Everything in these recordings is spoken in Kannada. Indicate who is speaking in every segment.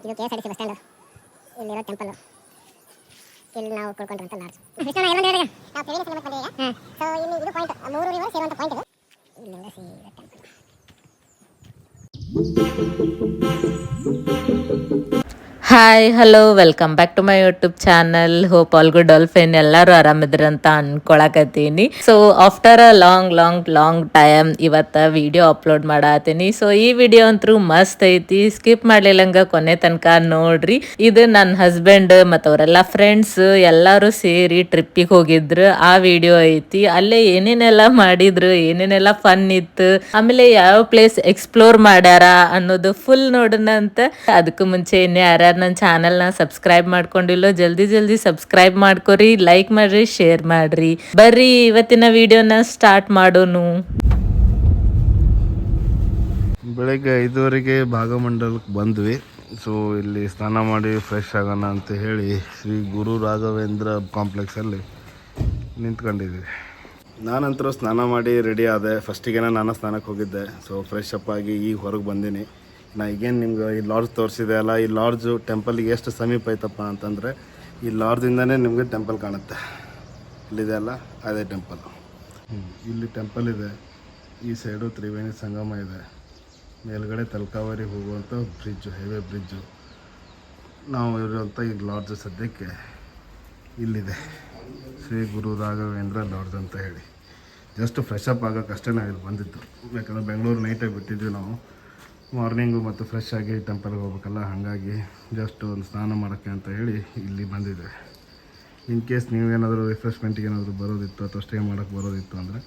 Speaker 1: ಇದು K S R T C bus stand ಇಲ್ಲಿರೋ ಟೆಂಪಲ್ ಇಲ್ಲಿ ನಾವು ಕುಳ್ಕೊಂಡ್ರಂತ ಲಾಡ್ಜ್ ಕೃಷ್ಣ ಎಲ್ಲ ಹೇಳಿ ನಾವು ತ್ರಿವೇಣಿ ಸಂಗಮಕ್ಕೆ ಬಂದಿದ್ದೀವಿ ಹಾಂ ಸೊ ಇಲ್ಲಿ ಇದು ಪಾಯಿಂಟ್ ಮೂರು ರಿವರ್ ಸೇರುವಂಥ ಪಾಯಿಂಟ್ ಇದು. ಇಲ್ಲಿಂದ ಸೀದಾ temple
Speaker 2: hi hello welcome back to my YouTube channel hope all good dolphin ಎಲ್ಲರೂ ಆರಾಮಿದ್ರಂತ ಅನ್ಕೊಳಕತ್ತೀನಿ. So after a long long long time ಇವತ್ತ ವಿಡಿಯೋ ಅಪ್ಲೋಡ್ ಮಾಡತ್ತೀನಿ ಸೊ ಈ ವಿಡಿಯೋ ಅಂತೂ ಮಸ್ತ್ ಐತಿ. ಸ್ಕಿಪ್ ಮಾಡ್ಲಿಲ್ಲಂಗ ಕೊನೆ ತನಕ ನೋಡ್ರಿ. ಇದು ನನ್ನ ಹಸ್ಬೆಂಡ್ ಮತ್ತು ಅವರೆಲ್ಲ ಫ್ರೆಂಡ್ಸ್ ಎಲ್ಲರೂ ಸೇರಿ ಟ್ರಿಪ್ಪಿಗೆ ಹೋಗಿದ್ರು. ಆ ವಿಡಿಯೋ ಐತಿ. ಅಲ್ಲೇ ಏನೇನೆಲ್ಲ ಮಾಡಿದ್ರು, ಏನೇನೆಲ್ಲ ಫನ್ ಇತ್ತು, ಆಮೇಲೆ ಯಾವ ಪ್ಲೇಸ್ ಎಕ್ಸ್ಪ್ಲೋರ್ ಮಾಡ್ಯಾರ ಅನ್ನೋದು ಫುಲ್ ನೋಡೋಣಂತ ಅದಕ್ಕೂ ಮುಂಚೆ ಇನ್ನು ನನ್ನ ಚಾನಲ್ನ ಸಬ್ಸ್ಕ್ರೈಬ್ ಮಾಡ್ಕೊಂಡಿಲ್ಲೋ, ಜಲ್ದಿ ಜಲ್ದಿ ಸಬ್ಸ್ಕ್ರೈಬ್ ಮಾಡ್ಕೊರಿ ಲೈಕ್ ಮಾಡ್ರಿ ಶೇರ್ ಮಾಡ್ರಿ. ಬರ್ರಿ, ಇವತ್ತಿನ ವಿಡಿಯೋನ ಸ್ಟಾರ್ಟ್ ಮಾಡೋನು.
Speaker 3: ಬೆಳಗ್ಗೆ ಐದುವರೆಗೆ ಭಾಗಮಂಡಲಕ್ಕೆ ಬಂದ್ವಿ. ಸೊ ಇಲ್ಲಿ ಸ್ನಾನ ಮಾಡಿ ಫ್ರೆಶ್ ಆಗೋಣ ಅಂತ ಹೇಳಿ ಶ್ರೀ ಗುರು ರಾಘವೇಂದ್ರ ಕಾಂಪ್ಲೆಕ್ಸಲ್ಲಿ ನಿಂತ್ಕೊಂಡಿದ್ವಿ. ನಾನಂತರ ಸ್ನಾನ ಮಾಡಿ ರೆಡಿ ಆದೆ. ಫಸ್ಟಿಗೆ ನಾನು ಸ್ನಾನಕ್ಕೆ ಹೋಗಿದ್ದೆ. ಸೊ ಫ್ರೆಶ್ ಅಪ್ ಆಗಿ ಈಗ ಹೊರಗೆ ಬಂದೀನಿ. ನಾ ಈಗೇನು ನಿಮ್ಗೆ ಈ ಲಾಡ್ಜ್ ತೋರಿಸಿದೆ ಅಲ್ಲ, ಈ ಲಾಡ್ಜು ಟೆಂಪಲ್ಗೆ ಎಷ್ಟು ಸಮೀಪ ಐತಪ್ಪ ಅಂತಂದರೆ, ಈ ಲಾಡ್ಜಿಂದನೇ ನಿಮಗೆ ಟೆಂಪಲ್ ಕಾಣುತ್ತೆ. ಇಲ್ಲಿದೆ ಅಲ್ಲ, ಅದೇ ಟೆಂಪಲ್. ಇಲ್ಲಿ ಟೆಂಪಲ್ ಇದೆ, ಈ ಸೈಡು ತ್ರಿವೇಣಿ ಸಂಗಮ ಇದೆ. ಮೇಲ್ಗಡೆ ತಲಕಾವರಿ ಹೋಗುವಂಥ ಬ್ರಿಡ್ಜು, ಹೈವೇ ಬ್ರಿಡ್ಜು. ನಾವು ಇರುವಂಥ ಈ ಲಾಡ್ಜ್ ಸದ್ಯಕ್ಕೆ ಇಲ್ಲಿದೆ. ಶ್ರೀ ಗುರು ರಾಘವೇಂದ್ರ ಲಾಡ್ಜ್ ಅಂತ ಹೇಳಿ. ಜಸ್ಟ್ ಫ್ರೆಶ್ ಅಪ್ ಆಗೋಕ್ಕಷ್ಟೇ ನಾವು ಇಲ್ಲಿ ಬಂದಿದ್ದು. ಯಾಕಂದರೆ ಬೆಂಗಳೂರು ನೈಟಾಗಿ ಬಿಟ್ಟಿದ್ವಿ ನಾವು. ಮಾರ್ನಿಂಗು ಮತ್ತು ಫ್ರೆಶ್ ಆಗಿ ಟೆಂಪಲ್ಗೆ ಹೋಗ್ಬೇಕಲ್ಲ ಹಾಗಾಗಿ ಜಸ್ಟ್ ಒಂದು ಸ್ನಾನ ಮಾಡೋಕ್ಕೆ ಅಂತ ಹೇಳಿ ಇಲ್ಲಿ ಬಂದಿದ್ದೇವೆ ಇನ್ ಕೇಸ್ ನೀವೇನಾದರೂ ರಿಫ್ರೆಶ್ಮೆಂಟಿಗೆ ಏನಾದರೂ ಬರೋದಿತ್ತು ಅಥವಾ ಸ್ಟೇ ಮಾಡೋಕ್ಕೆ ಬರೋದಿತ್ತು ಅಂದರೆ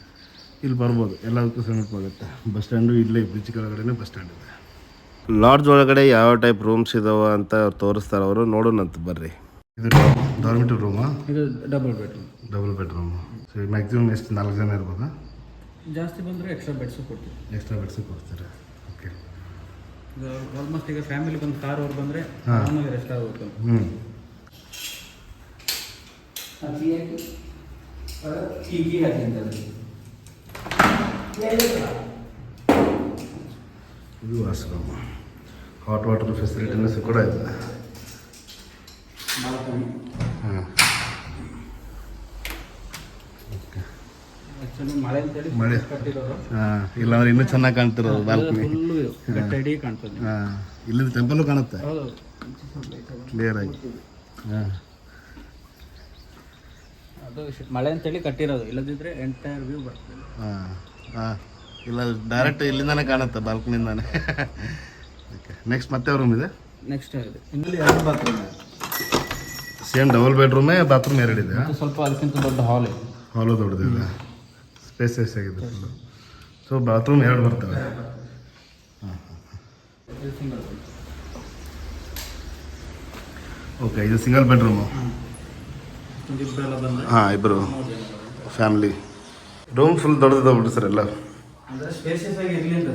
Speaker 3: ಇಲ್ಲಿ ಬರ್ಬೋದು ಎಲ್ಲದಕ್ಕೂ ಸಮೀಪ ಆಗುತ್ತೆ ಬಸ್ ಸ್ಟ್ಯಾಂಡು ಇಲ್ಲೇ ಬ್ರಿಡ್ಜ್ ಕೆಳಗಡೆನೇ ಬಸ್ ಸ್ಟ್ಯಾಂಡ್ ಇದೆ. ಲಾಡ್ಜ್ ಒಳಗಡೆ ಯಾವ ಟೈಪ್ ರೂಮ್ಸ್ ಇದಾವ ಅಂತ ಅವ್ರು ತೋರಿಸ್ತಾರೆ ಅವರು ನೋಡೋಣಂತ ಬರ್ರಿ. ಇದು ಡಾರ್ಮಿಟರಿ ರೂಮಾ
Speaker 4: ಇದು double bedroom
Speaker 3: double bedroom so maximum ಎಷ್ಟು ನಾಲ್ಕು ಜನ ಇರ್ಬೋದಾ?
Speaker 4: ಜಾಸ್ತಿ ಬಂದರೆ ಎಕ್ಸ್ಟ್ರಾ ಬೆಡ್ಸು ಕೊಡ್ತೀವಿ.
Speaker 3: ಎಕ್ಸ್ಟ್ರಾ ಬೆಡ್ಸು ಕೊಡ್ತಾರೆ?
Speaker 4: ಆಲ್ಮೋಸ್ಟ್ ಈಗ ಫ್ಯಾಮಿಲಿ ಬಂದು ಕಾರ್ ಅವ್ರು ಬಂದರೆ ಆರಾಮಾಗಿ ರೆಸ್ಟ್ ಆಗಬೇಕು.
Speaker 3: ಹ್ಞೂ ಇದು ಆಶ್ರಮ ಹಾಟ್ ವಾಟರ್ ಫೆಸಿಲಿಟಿನೂ ಸಹ ಕೂಡ ಇದೆ. ಹಾಂ.
Speaker 4: ಮಳೆ
Speaker 3: ಹಾಂ ಇಲ್ಲಾಂದ್ರೆ ಇನ್ನೂ ಚೆನ್ನಾಗಿ ಕಾಣ್ತಿರೋದು ಬಾಲ್ಕನಿ ಹಾಂ. ಇಲ್ಲಿಂದ ಟೆಂಪಲ್ಲು ಕಾಣುತ್ತೆ?
Speaker 4: ಹೌದು
Speaker 3: ಕ್ಲಿಯರ್ ಆಗಿ ಹಾಂ.
Speaker 4: ಅದು ಮಳೆ ಅಂತೇಳಿ ಕಟ್ಟಿರೋದು ಇಲ್ಲದಿದ್ರೆ ಎಂಟೈರ್ ವ್ಯೂ ಬರ್ತದೆ.
Speaker 3: ಹಾಂ ಹಾಂ. ಇಲ್ಲ ಡೈರೆಕ್ಟ್ ಇಲ್ಲಿಂದಾನೇ ಕಾಣುತ್ತೆ ಬಾಲ್ಕನಿಂದಾನೆ ಓಕೆ ನೆಕ್ಸ್ಟ್ ಮತ್ತೆ ರೂಮ್ ಇದೆ?
Speaker 4: ನೆಕ್ಸ್ಟ್ ಇದೆ? ಇನ್ನಲ್ಲಿ ಎರಡು ಬಾತ್ರೂಮ್ ಇದೆ.
Speaker 3: ಸೇಮ್ ಡಬಲ್ ಬೆಡ್ರೂಮೇ ಬಾತ್ರೂಮ್ ಎರಡಿದೆ
Speaker 4: ಮತ್ತು ಸ್ವಲ್ಪ ಅದಕ್ಕಿಂತ ದೊಡ್ಡ ಹಾಲ್ ಇದೆ.
Speaker 3: ಹಾಲು ದೊಡ್ಡದಿದೆ ಸ್ಪೇಸಸ್ ಆಗಿದೆ ಫುಲ್ಲು ಸೊ ಬಾತ್ರೂಮ್ ಎರಡು ಬರ್ತವೆ.
Speaker 4: ಹಾಂ.
Speaker 3: ಓಕೆ ಇದು ಸಿಂಗಲ್ ಬೆಡ್ರೂಮು ಹಾಂ ಇಬ್ಬರು ಫ್ಯಾಮಿಲಿ ರೂಮ್ ಫುಲ್ ದೊಡ್ಡದಿದೆ ಬಿಡಿ ಸರ್ ಎಲ್ಲ.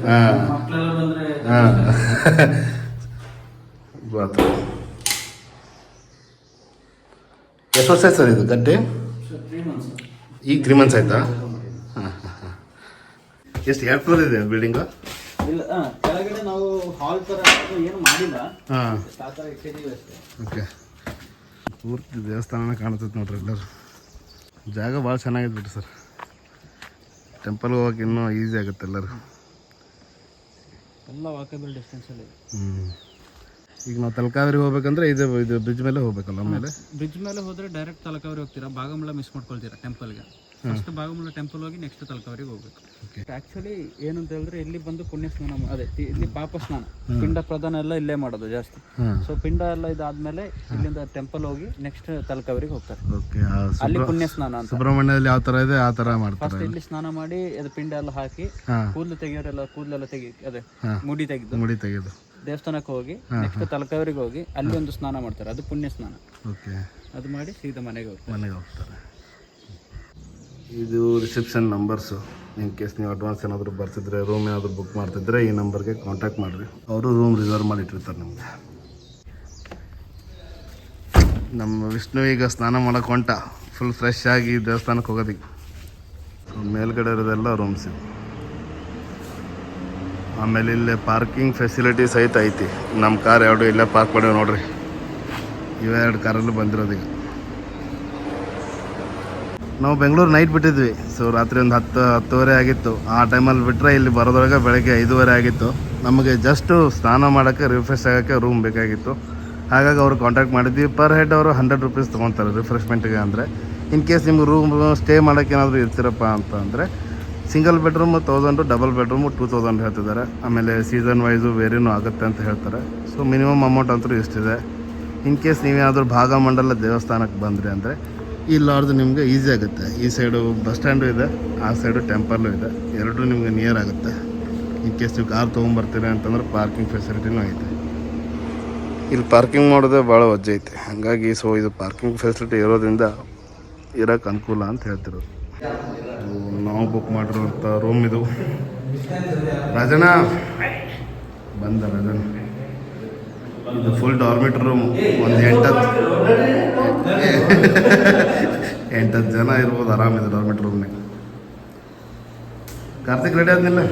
Speaker 3: ಹಾಂ. ಹಾಂ. ಬಾತ್ರೂಮ್ ಎಷ್ಟು ವರ್ಷ ಆಯ್ತು ಸರ್ ಇದು ಗಡ್ಡೆ ಈಗ ತ್ರೀ ಮಂತ್ಸ್ ಆಯ್ತಾ? ಎಷ್ಟು ಎರಡು ಫ್ಲೋರ್ ಇದೆ ಬಿಲ್ಡಿಂಗು
Speaker 4: ಇಲ್ಲ ಕೆಳಗಡೆ ನಾವು ಹಾಲ್ ಏನು ಮಾಡಿಲ್ಲ.
Speaker 3: ಹಾಂ.
Speaker 4: ಆ ಥರ ಇಟ್ಟಿದ್ದೀವಿ ಅಷ್ಟೇ.
Speaker 3: ಓಕೆ ಪೂರ್ತಿ ದೇವಸ್ಥಾನ ಕಾಣ್ತೈತೆ ನೋಡ್ರಿ ಎಲ್ಲರೂ. ಜಾಗ ಭಾಳ ಚೆನ್ನಾಗಿದೆ ಬಿಡ್ರಿ ಸರ್. ಟೆಂಪಲ್ ಹೋಗಕ್ಕೆ ಇನ್ನೂ ಈಸಿ ಆಗುತ್ತೆ ಎಲ್ಲರು.
Speaker 4: ಎಲ್ಲ ವಾಕೇಬಲ್ ಡಿಸ್ಟೆನ್ಸಲ್ಲಿ
Speaker 3: ಹ್ಞೂ ಈಗ ನಾವು ತಲಕಾವೇರಿ ಹೋಗ್ಬೇಕಂದ್ರೆ ಇದು ಇದು ಬ್ರಿಡ್ಜ್ ಮೇಲೆ ಹೋಗ್ಬೇಕಲ್ಲ ಆಮೇಲೆ
Speaker 4: ಬ್ರಿಡ್ಜ್ ಮೇಲೆ ಹೋದರೆ ಡೈರೆಕ್ಟ್ ತಲಕಾವೇರಿ ಹೋಗ್ತೀರಾ? ಬಾಗಮಳ ಮಿಸ್ ಮಾಡ್ಕೊಳ್ತೀರಾ ಟೆಂಪಲ್ಗೆ ಫಸ್ಟ್ ಭಾಗಮೂಲ ಟೆಂಪಲ್ ಹೋಗಿ ನೆಕ್ಸ್ಟ್ ತಲಕಾವರಿಗೆ ಹೋಗ್ಬೇಕು. ಆಕ್ಚುಲಿ ಏನಂತ ಅಂತ ಹೇಳಿದ್ರೆ ಇಲ್ಲಿ ಬಂದು ಪುಣ್ಯ ಸ್ನಾನ ಅದೇ ಇಲ್ಲಿ ಪಾಪ ಸ್ನಾನ. ಪಿಂಡ ಪ್ರಧಾನ ಎಲ್ಲ ಇಲ್ಲೇ ಮಾಡೋದು ಜಾಸ್ತಿ. ಸೊ ಪಿಂಡ ಎಲ್ಲ ಇದಾದ್ಮೇಲೆ ಇಲ್ಲಿಂದ ಟೆಂಪಲ್ ಹೋಗಿ ನೆಕ್ಸ್ಟ್ ತಲಕಾವರಿಗೆ ಹೋಗ್ತಾರೆ.
Speaker 3: ಓಕೆ
Speaker 4: ಅಲ್ಲಿ ಪುಣ್ಯ ಸ್ನಾನ ಅಂತ.
Speaker 3: ಸುಬ್ರಹ್ಮಣ್ಯದಲ್ಲಿ ಯಾವ ತರ ಇದೆ ಆ ತರ ಮಾಡ್ತಾರೆ
Speaker 4: ಫಸ್ಟ್ ಇಲ್ಲಿ ಸ್ನಾನ ಮಾಡಿ ಅದು ಪಿಂಡ ಎಲ್ಲ ಹಾಕಿ ಕೂದಲು ತೆಗಿಯೋರೆಲ್ಲ ಕೂದಲೆಲ್ಲ ತೆಗಿ ಅದೇ ಮುಡಿ ತೆಗೆದು.
Speaker 3: ಮುಡಿ ತೆಗೆದು.
Speaker 4: ದೇವಸ್ಥಾನಕ್ಕೆ ಹೋಗಿ ನೆಕ್ಸ್ಟ್ ತಲಕಾವರಿಗೆ ಹೋಗಿ ಅಲ್ಲಿ ಒಂದು ಸ್ನಾನ ಮಾಡ್ತಾರೆ. ಅದು ಪುಣ್ಯ ಸ್ನಾನ.
Speaker 3: ಓಕೆ
Speaker 4: ಅದು ಮಾಡಿ ಸೀದಾ ಮನೆಗೆ ಹೋಗ್ತಾರೆ.
Speaker 3: ಮನೆಗೆ ಹೋಗ್ತಾರೆ. ಇದು ರಿಸೆಪ್ಷನ್ ನಂಬರ್ಸು ಇನ್ ಕೇಸ್ ನೀವು ಅಡ್ವಾನ್ಸ್ ಏನಾದರೂ ಬರ್ತಿದ್ರೆ ರೂಮ್ ಏನಾದರೂ ಬುಕ್ ಮಾಡ್ತಿದ್ರೆ, ಈ ನಂಬರ್ಗೆ ಕಾಂಟ್ಯಾಕ್ಟ್ ಮಾಡಿರಿ. ಅವರು ರೂಮ್ ರಿಸರ್ವ್ ಮಾಡಿ ಇಟ್ಟಿರ್ತಾರೆ ನಿಮಗೆ. ನಮ್ಮ ವಿಷ್ಣು ಈಗ ಸ್ನಾನ ಮಾಡೋಕೆ ಹೊಂಟ. ಫುಲ್ ಫ್ರೆಶ್ ಆಗಿ ದೇವಸ್ಥಾನಕ್ಕೆ ಹೋಗೋದಿಕ್ಕೆ. ಮೇಲ್ಗಡೆ ಇರೋದೆಲ್ಲ ರೂಮ್ಸ್ ಇವು. ಆಮೇಲೆ ಇಲ್ಲೇ ಪಾರ್ಕಿಂಗ್ ಫೆಸಿಲಿಟಿ ಸಹಿತ ಐತಿ. ನಮ್ಮ ಕಾರ್ ಎರಡು ಇಲ್ಲೇ ಪಾರ್ಕ್ ಮಾಡೇವೆ ನೋಡ್ರಿ. ಇವೆರಡು ಕಾರಲ್ಲೂ ಬಂದಿರೋದು ಈಗ. ನಾವು ಬೆಂಗಳೂರು ನೈಟ್ ಬಿಟ್ಟಿದ್ವಿ. ಸೊ ರಾತ್ರಿ ಒಂದು ಹತ್ತು, ಹತ್ತುವರೆ ಆಗಿತ್ತು. ಆ ಟೈಮಲ್ಲಿ ಬಿಟ್ಟರೆ ಇಲ್ಲಿ ಬರೋದ್ರೊಳಗೆ ಬೆಳಗ್ಗೆ ಐದೂವರೆ ಆಗಿತ್ತು. ನಮಗೆ ಜಸ್ಟು ಸ್ನಾನ ಮಾಡೋಕ್ಕೆ ರಿಫ್ರೆಶ್ ಆಗೋಕ್ಕೆ ರೂಮ್ ಬೇಕಾಗಿತ್ತು. ಹಾಗಾಗಿ ಅವರು ಕಾಂಟ್ಯಾಕ್ಟ್ ಮಾಡಿದ್ವಿ. ಪರ್ ಹೆಡ್ ಅವರು ಹಂಡ್ರೆಡ್ ರುಪೀಸ್ ತೊಗೊತಾರೆ ರಿಫ್ರೆಶ್ಮೆಂಟ್ಗೆ ಅಂದರೆ. ಇನ್ ಕೇಸ್ ನಿಮ್ಗೆ ರೂಮ್ ಸ್ಟೇ ಮಾಡೋಕ್ಕೆ ಏನಾದರೂ ಇರ್ತೀರಪ್ಪ ಅಂತ ಅಂದರೆ single bedroom thousand double bedroom two thousand ಹೇಳ್ತಿದ್ದಾರೆ. ಆಮೇಲೆ ಸೀಸನ್ ವೈಸು ವೇರಿನೂ ಆಗುತ್ತೆ ಅಂತ ಹೇಳ್ತಾರೆ. ಸೊ ಮಿನಿಮಮ್ ಅಮೌಂಟ್ ಅಂತೂ ಇಷ್ಟಿದೆ ಇನ್ ಕೇಸ್ ನೀವೇನಾದರೂ ಭಾಗಮಂಡಲ ದೇವಸ್ಥಾನಕ್ಕೆ ಬಂದ್ರಿ ಅಂದರೆ ಈ ನಿಮಗೆ ಈಸಿ ಆಗುತ್ತೆ. ಈ ಸೈಡು ಬಸ್ ಸ್ಟ್ಯಾಂಡು ಇದೆ, ಆ ಸೈಡು ಟೆಂಪಲ್ಲು ಇದೆ. ಎರಡೂ ನಿಮಗೆ ನಿಯರ್ ಆಗುತ್ತೆ. ಇನ್ ಕೇಸ್ ನೀವು ಕಾರ್ ತೊಗೊಂಬರ್ತೀರಾ ಅಂತಂದ್ರೆ ಪಾರ್ಕಿಂಗ್ ಫೆಸಿಲಿಟಿನೂ ಐತೆ. ಇಲ್ಲಿ ಪಾರ್ಕಿಂಗ್ ಮಾಡೋದೇ ಭಾಳ ವಜ್ಜೆ ಐತೆ. ಹಾಗಾಗಿ ಸೊ ಇದು ಪಾರ್ಕಿಂಗ್ ಫೆಸಿಲಿಟಿ ಇರೋದ್ರಿಂದ ಇರೋಕ್ಕೆ ಅನುಕೂಲ ಅಂತ ಹೇಳ್ತಿರೋದು. ನಾವು ಬುಕ್ ಮಾಡಿರುವಂಥ ರೂಮ್ ಇದು. ರಾಜಣ್ಣ, ಬಂದ ರಾಜಣ್ಣ. ಇದು ಫುಲ್ ಡಾರ್ಮಿಟ್ ರೂಮ್ ಒಂದು ಎಂಟತ್ತು ಎಂಟತ್ತು ಜನ ಇರ್ಬೋದು ಆರಾಮಿದೆ ಡಾರ್ಮೆಟ್ ರೂಮ್ನಾಗ ಕಾರ್ತಿಕ್ ರೆಡಿ ಆದ್ನಿಲ್ಲ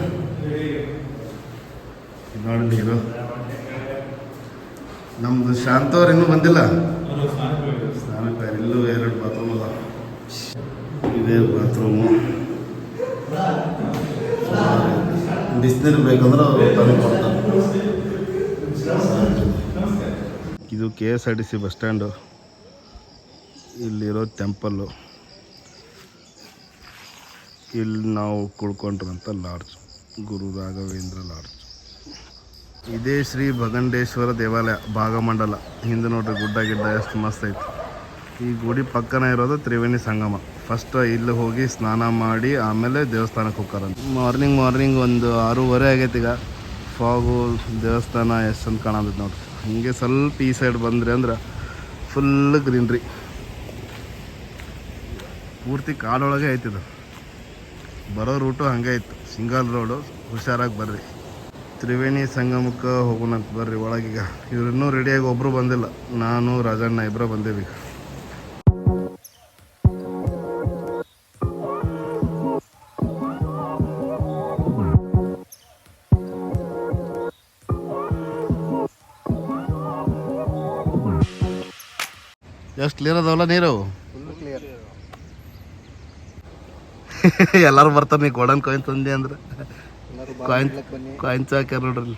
Speaker 3: ನೋಡಿ ಇರು. ನಮ್ದು ಶಾಂತವ್ರು ಇನ್ನೂ ಬಂದಿಲ್ಲ. ಸ್ನಾನಕ್ಕೆ ಇಲ್ಲೂ ಎರಡು ಬಾತ್ರೂಮ್ ಅದ ಇದೇ ಬಾತ್ರೂಮು ಬಿಸಿನೀರು ಬೇಕಂದ್ರೆ ಅವ್ರು ತಂದು ಕೊಡ್ತಾರೆ. ಇದು K S R T C bus stand. ಇಲ್ಲಿರೋ ಟೆಂಪಲ್ಲು. ಇಲ್ಲಿ ನಾವು ಕುಳ್ಕೊಂಡ್ರಂಥ ಲಾಡ್ಜ್. ಗುರು ರಾಘವೇಂದ್ರ ಲಾಡ್ಜ್. ಇದೇ ಶ್ರೀ ಭಗಂಡೇಶ್ವರ ದೇವಾಲಯ, ಭಾಗಮಂಡಲ. ಹಿಂದೆ ನೋಡ್ರಿ ಗುಡ್ಡ ಗಿಡ್ಡ ಎಷ್ಟು ಮಸ್ತ್ ಐತಿ. ಈ ಗುಡಿ ಪಕ್ಕನ ಇರೋದು ತ್ರಿವೇಣಿ ಸಂಗಮ. ಫಸ್ಟ್ ಇಲ್ಲಿ ಹೋಗಿ ಸ್ನಾನ ಮಾಡಿ ಆಮೇಲೆ ದೇವಸ್ಥಾನಕ್ಕೆ ಹೋಗ್ತಾರಂತ ಮಾರ್ನಿಂಗ್ ಮಾರ್ನಿಂಗ್ ಒಂದು ಆರೂವರೆ ಆಗೈತಿ ಈಗ. ಫಾಗು ದೇವಸ್ಥಾನ ಎಷ್ಟು ಅಂತ ಕಾಣತೈತೆ ನೋಡ್ರಿ. ಹಾಗೆ ಸ್ವಲ್ಪ ಈ ಸೈಡ್ ಬಂದ್ರಿ ಅಂದ್ರೆ ಫುಲ್ ಗ್ರೀನ್ರಿ ಪೂರ್ತಿ ಕಾಡೊಳಗೆ ಐತಿದು ಬರೋ ರೂಟು ಹಂಗೆ ಇತ್ತು ಸಿಂಗಲ್ ರೋಡು ಹುಷಾರಾಗಿ ಬರ್ರಿ. ತ್ರಿವೇಣಿ ಸಂಗಮಕ್ಕೆ ಹೋಗೋಣಂತ ಬರ್ರಿ ಒಳಗೀಗ. ಇವ್ರು ಇನ್ನೂ ರೆಡಿಯಾಗಿ ಒಬ್ಬರು ಬಂದಿಲ್ಲ. ನಾನು, ರಾಜಣ್ಣ ಇಬ್ಬರು ಬಂದೇವಿ ಎಷ್ಟು ಕ್ಲಿಯರ್ ಅದಾವಲ್ಲ ನೀರು? ಎಲ್ಲರೂ ಬರ್ತಾರೆ ನೀ ಗೋಡನ್ ಕಾಯಿನ್ ತಂದೆ ಅಂದ್ರೆ. ಕಾಯಿನ್ ಕಾಯಿನ್ಸ್ ಹಾಕ್ಯಾರ ನೋಡ್ರಿ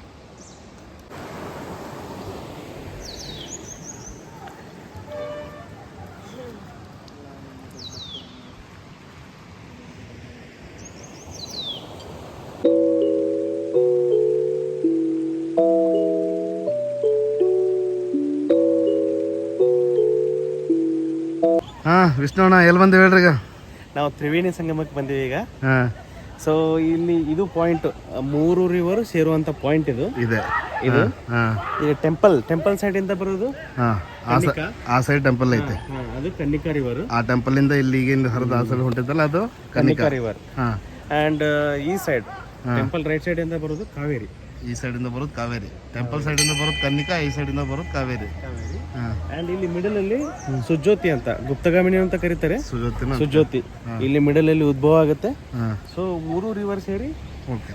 Speaker 3: ಎಲ್ ಎಲ್ಲಿ ಬಂದೇವೆ ಹೇಳ್ರಿ ಈಗ?
Speaker 5: ನಾವು ತ್ರಿವೇಣಿ ಸಂಗಮಕ್ಕೆ ಬಂದೀವಿ ಈಗ. ಸೊ ಇಲ್ಲಿ ಇದು ಪಾಯಿಂಟ್ ಮೂರು ರಿವರ್ ಸೇರುವಂತ ಪಾಯಿಂಟ್ ಇದು.
Speaker 3: ಇದೆ.
Speaker 5: ಇದು. ಇದು ಟೆಂಪಲ್ ಟೆಂಪಲ್ ಸೈಡ್ ಇಂದ ಬರೋದು?
Speaker 3: ಹಾ ಆ ಆ ಸೈಡ್ ಟೆಂಪಲ್ ಐತೆ.
Speaker 5: ಅದು ಕನ್ನಿಕಾ ರಿವರ್
Speaker 3: ಆ ಟೆಂಪಲ್ ಇಂದ ಇಲ್ಲಿ ಹರಿದ ಆ ಸೈಡ್ ಹೊಂಟಿದ್ದಲ್ಲ ಅದು
Speaker 5: ಕನ್ನಿಕಾ. ರಿವರ್ ಅಂಡ್ ಈ ಸೈಡ್ ಟೆಂಪಲ್ ರೈಟ್ ಸೈಡ್ ಇಂದ ಬರೋದು ಕಾವೇರಿ.
Speaker 3: ಈ ಸೈಡ್ ಇಂದ ಬರೋದು ಕಾವೇರಿ. ಟೆಂಪಲ್ ಸೈಡ್ ಇಂದ ಬರೋದು ಕನ್ನಿಕಾ ಈ ಸೈಡ್ ಇಂದ ಬರೋದು ಕಾವೇರಿ. ಹಾ
Speaker 5: ಅಂಡ್ ಇಲ್ಲಿ ಮಿಡಲ್ ಅಲ್ಲಿ ಸುಜ್ಯೋತಿ ಅಂತ ಗುಪ್ತಗಾಮಿನಿ ಅಂತ ಕರೀತಾರೆ. ಸುಜ್ಯೋತಿ. ಇಲ್ಲಿ ಮಿಡಲ್ ಅಲ್ಲಿ ಉದ್ಭವ ಆಗುತ್ತೆ. ಸೊ ಮೂರು ರಿವರ್ ಸೇರಿ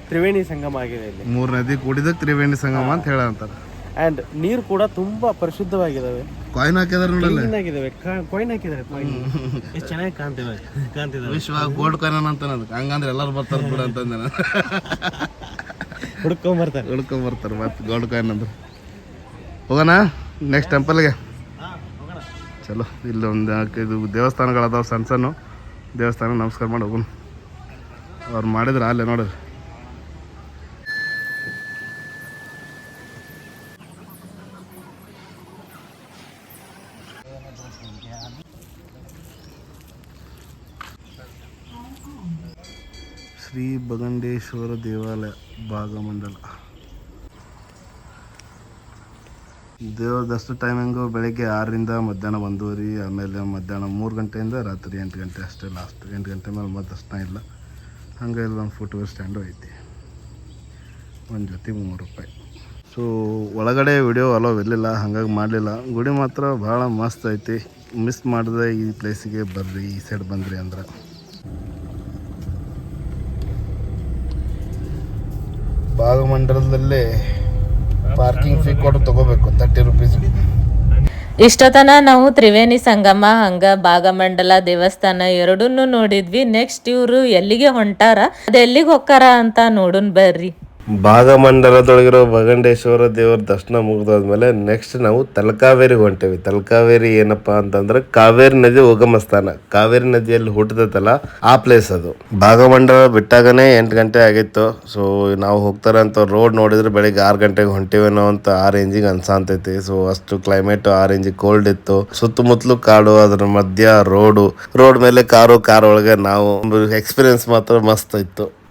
Speaker 5: ತ್ರಿವೇಣಿ ಸಂಗಮ ಆಗಿದೆ ಇಲ್ಲಿ.
Speaker 3: ಮೂರು ನದಿ ಕೂಡಿದ ತ್ರಿವೇಣಿ ಸಂಗಮ ಅಂತ ಹೇಳ ಅಂತಾರೆ.
Speaker 5: ಅಂಡ್ ನೀರು ಕೂಡ ತುಂಬಾ ಪರಿಶುದ್ಧವಾಗಿದಾವೆ
Speaker 3: ಕಾಯಿನ್ ಹಾಕಿದಾರೆ ನೋಡಲ್ಲ?
Speaker 5: ಕ್ಲೀನ್ ಆಗಿದಾವೆ ಕಾಯಿನ್ ಹಾಕಿದಾರೆ ಕಾಯಿನ್ ಎಷ್ಟು ಚೆನ್ನಾಗಿ ಕಾಣ್ತಿವೆ ಕಾಣ್ತಿದಾವೆ.
Speaker 3: ವಿಶ್ವ ಗೋಲ್ಡ್ ಕಾಯಿನ್ ಅಂತ ಅದಕ್ಕೆ. ಹಂಗಂದ್ರೆ ಎಲ್ಲರೂ ಬರ್ತಾರೆ ಬಿಡ ಅಂತಂದೆ ನಾನು.
Speaker 5: ಹುಡ್ಕೊಂಡ್ ಬರ್ತಾರೆ.
Speaker 3: ಹುಡ್ಕೊಂಡ್ ಬರ್ತಾರೆ ಮತ್ತೆ ಗೋಲ್ಡ್ ಕಾಯಿನ್ ಅಂದ್ರೆ. ಹೋಗೋಣ? ನೆಕ್ಸ್ಟ್ ಟೆಂಪಲ್ಗೆ ಚಲೋ ಇಲ್ಲಿ ಒಂದು ನಾಲ್ಕೈದು ದೇವಸ್ಥಾನಗಳದಾವೆ ಸಣ್ಣ ಸಣ್ಣ. ದೇವಸ್ಥಾನ ನಮಸ್ಕಾರ ಮಾಡಿ ಹೋಗೋಣ. ಅವ್ರು ಮಾಡಿದ್ರೆ ಅಲ್ಲೇ ನೋಡಿರಿ ಶ್ರೀ ಭಗಂಡೇಶ್ವರ ದೇವಾಲಯ ಭಾಗಮಂಡಲ. ದೇವ್ರ ದರ್ಶನ ಟೈಮಿಂಗು ಬೆಳಗ್ಗೆ ಆರರಿಂದ ಮಧ್ಯಾಹ್ನ ಒಂದೂವರೆ, ಆಮೇಲೆ ಮಧ್ಯಾಹ್ನ ಮೂರು ಗಂಟೆಯಿಂದ ರಾತ್ರಿ ಎಂಟು ಗಂಟೆ ಅಷ್ಟೇ ಲಾಸ್ಟ್ ಎಂಟು ಗಂಟೆ ಮೇಲೆ ಮತ್ತೆ ದರ್ಶನ ಇಲ್ಲ. ಹಂಗೆ ಇಲ್ಲಿ ಒಂದು ಫುಟ್ವೇರ್ ಸ್ಟ್ಯಾಂಡು ಐತಿ. ಒಂದು ಜೊತೆ ಮೂರು ರೂಪಾಯಿ. ಸೊ ಒಳಗಡೆ ವಿಡಿಯೋ ಅಲೋ ಇರಲಿಲ್ಲ, ಹಾಗಾಗಿ ಮಾಡಲಿಲ್ಲ. ಗುಡಿ ಮಾತ್ರ ಭಾಳ ಮಸ್ತ್ ಐತಿ. ಮಿಸ್ ಮಾಡಿದೆ ಈ ಪ್ಲೇಸಿಗೆ ಬರ್ರಿ, ಈ ಸೈಡ್ ಬಂದ್ರಿ ಅಂದ್ರೆ. ಭಾಗಮಂಡಲದಲ್ಲೇ ಪಾರ್ಕಿಂಗ್ ಫೀ ಕೊಟ್ಟು ತಗೋಬೇಕು ತರ್ಟಿ ರುಪೀಸ್
Speaker 2: ಇಷ್ಟೊತ್ತನ ನಾವು ತ್ರಿವೇಣಿ ಸಂಗಮ, ಹಂಗ ಭಾಗಮಂಡಲ ದೇವಸ್ಥಾನ ಎರಡನ್ನೂ ನೋಡಿದ್ವಿ. ನೆಕ್ಸ್ಟ್ ಇವರು ಎಲ್ಲಿಗೆ ಹೊಂಟಾರ? ಅದ ಎಲ್ಲಿಗೆ ಹೊಕ್ಕಾರ ಅಂತ ನೋಡುನ್ ಬರ್ರಿ.
Speaker 3: ಭಾಗಮಂಡಲದೊಳಗಿರೋ ಭಗಂಡೇಶ್ವರ ದೇವರ ದರ್ಶನ ಮುಗಿದಾದ್ಮೇಲೆ ನೆಕ್ಸ್ಟ್ ನಾವು ತಲಕಾವೇರಿಗೆ ಹೊಂಟೇವಿ. ತಲಕಾವೇರಿ ಏನಪ್ಪ ಅಂತಂದ್ರೆ ಕಾವೇರಿ ನದಿ ಉಗಮ ಸ್ಥಾನ. ಕಾವೇರಿ ನದಿಯಲ್ಲಿ ಹುಟ್ಟದತ್ತಲ್ಲ ಆ ಪ್ಲೇಸ್ ಅದು. ಭಾಗಮಂಡಲ ಬಿಟ್ಟಾಗನೇ ಎಂಟು ಗಂಟೆ ಆಗಿತ್ತು. ಸೊ ನಾವು ಹೋಗ್ತಾರೆ ಅಂತ ರೋಡ್ ನೋಡಿದ್ರೆ ಬೆಳಿಗ್ಗೆ ಆರು ಗಂಟೆಗೆ ಹೊಂಟಿವೇನೋ ಅಂತ ಆ ರೇಂಜಿಗೆ ಅನ್ಸಾಂತೈತಿ. ಸೊ ಅಷ್ಟು ಕ್ಲೈಮೇಟ್ ಆ ರೇಂಜಿಗೆ ಕೋಲ್ಡ್ ಇತ್ತು. ಸುತ್ತಮುತ್ತಲು ಕಾಡು, ಅದ್ರ ಮಧ್ಯ ರೋಡು ರೋಡ್ ಮೇಲೆ ಕಾರು ಕಾರ್ ಒಳಗೆ ನಾವು. ಎಕ್ಸ್ಪೀರಿಯನ್ಸ್ ಮಾತ್ರ ಮಸ್ತ್ ಇತ್ತು.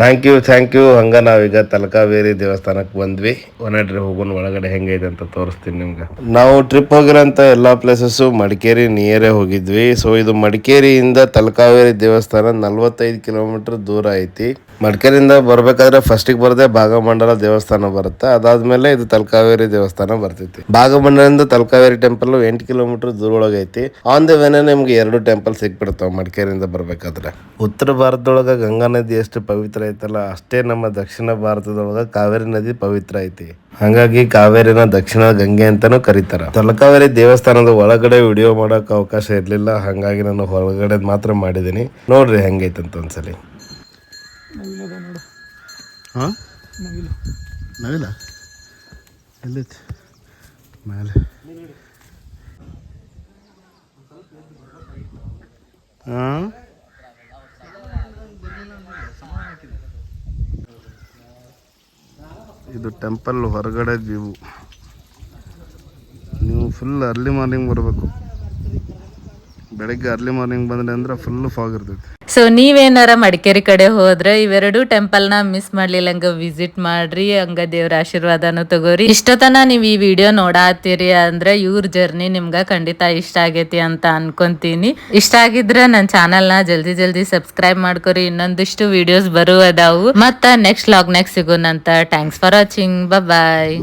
Speaker 3: ಥ್ಯಾಂಕ್ ಯು ಥ್ಯಾಂಕ್ ಯು ಹಂಗ ನಾವೀಗ ತಲಕಾವೇರಿ ದೇವಸ್ಥಾನಕ್ಕೆ ಬಂದ್ವಿ. ಒನಡ್ರಿ ಹೋಗೋಣ ಒಳಗಡೆ ಹೆಂಗೈತೆ ಅಂತ ತೋರಿಸ್ತೀನಿ ನಿಮ್ಗೆ. ನಾವು ಟ್ರಿಪ್ ಹೋಗಿರೋಂಥ ಎಲ್ಲಾ ಪ್ಲೇಸಸ್ಸು ಮಡಿಕೇರಿ ನಿಯರೇ ಹೋಗಿದ್ವಿ. ಸೊ ಇದು ಮಡಿಕೇರಿಯಿಂದ ತಲಕಾವೇರಿ ದೇವಸ್ಥಾನ ನಲ್ವತ್ತೈದು ಕಿಲೋಮೀಟರ್ ದೂರ ಐತಿ. ಮಡಿಕೇರಿಯಿಂದ ಬರಬೇಕಾದ್ರೆ ಫಸ್ಟಿಗೆ ಬರದೆ ಭಾಗಮಂಡಲ ದೇವಸ್ಥಾನ ಬರುತ್ತೆ. ಅದಾದ್ಮೇಲೆ ಇದು ತಲಕಾವೇರಿ ದೇವಸ್ಥಾನ ಬರ್ತೈತಿ. ಭಾಗಮಂಡಲದಿಂದ ತಲಕಾವೇರಿ ಟೆಂಪಲ್ ಎಂಟು ಕಿಲೋಮೀಟರ್ ದೂರ ಒಳಗೈತಿ ಆನ್ ದ ವೇನೆ ನಿಮ್ಗೆ ಎರಡು ಟೆಂಪಲ್ ಸಿಕ್ಬಿಡ್ತಾವ ಮಡಿಕೇರಿಯಿಂದ ಬರ್ಬೇಕಾದ್ರೆ. ಉತ್ತರ ಭಾರತದೊಳಗೆ ಗಂಗಾ ನದಿ ಎಷ್ಟು ಪವಿತ್ರ ಐತಲ್ಲ ಅಷ್ಟೇ ನಮ್ಮ ದಕ್ಷಿಣ ಭಾರತದೊಳಗೆ ಕಾವೇರಿ ನದಿ ಪವಿತ್ರ ಐತಿ. ಹಾಗಾಗಿ ಕಾವೇರಿನ ದಕ್ಷಿಣ ಗಂಗೆ ಅಂತಾನು ಕರೀತಾರ. ತಲಕಾವೇರಿ ದೇವಸ್ಥಾನದ ಒಳಗಡೆ ವಿಡಿಯೋ ಮಾಡೋಕೆ ಅವಕಾಶ ಇರಲಿಲ್ಲ ಹಾಗಾಗಿ ನಾನು ಹೊರಗಡೆ ಮಾತ್ರ ಮಾಡಿದ್ದೀನಿ ನೋಡ್ರಿ ಹೆಂಗೈತಂತ ಒಂದ್ಸಲಿ. ಹಾಂ? ನವಿಲ ಎಲ್ಲೈತಿ ಮೇಲೆ. ಹಾಂ? ಇದು ಟೆಂಪಲ್ ಹೊರಗಡೆ ವ್ಯೂ ನೀವು ಫುಲ್ ಅರ್ಲಿ ಮಾರ್ನಿಂಗ್ ಬರಬೇಕು. ಬೆಳಗ್ಗೆ ಅರ್ಲಿ ಮಾರ್ನಿಂಗ್ ಬಂದ್ರೆ ಅಂದ್ರೆ ಫುಲ್ ಫಾಗ್ ಇರ್ತೈತಿ.
Speaker 2: ಸೊ ನೀವೇನಾರ ಮಡಿಕೇರಿ ಕಡೆ ಹೋದ್ರೆ ಇವೆರಡು ಟೆಂಪಲ್ನ ಮಿಸ್ ಮಾಡ್ಲಿಲ್ಲ, ಹಂಗ ವಿಸಿಟ್ ಮಾಡ್ರಿ, ಹಂಗ ದೇವ್ರ ಆಶೀರ್ವಾದನು ತಗೋರಿ. ಇಷ್ಟತನ ನೀವ್ ಈ ವಿಡಿಯೋ ನೋಡಾತ್ತೀರಿ ಅಂದ್ರೆ ಇವ್ರ ಜರ್ನಿ ನಿಮ್ಗ ಖಂಡಿತ ಇಷ್ಟ ಆಗೈತಿ ಅಂತ ಅನ್ಕೊಂತೀನಿ. ಇಷ್ಟ ಆಗಿದ್ರೆ ನನ್ನ ನ ಜಲ್ದಿ ಜಲ್ದಿ ಸಬ್ಸ್ಕ್ರೈಬ್ ಮಾಡ್ಕೊರಿ, ಇನ್ನೊಂದಿಷ್ಟು ವಿಡಿಯೋಸ್ ಬರುವದಾವು ಮತ್ತ ನೆಕ್ಸ್ಟ್ ಲಾಗ್ ನೆಕ್ಸ್ಟ್ ಸಿಗೋಣಂತ ಥ್ಯಾಂಕ್ಸ್ ಫಾರ್ ವಾಚಿಂಗ್ ಬಾಯ್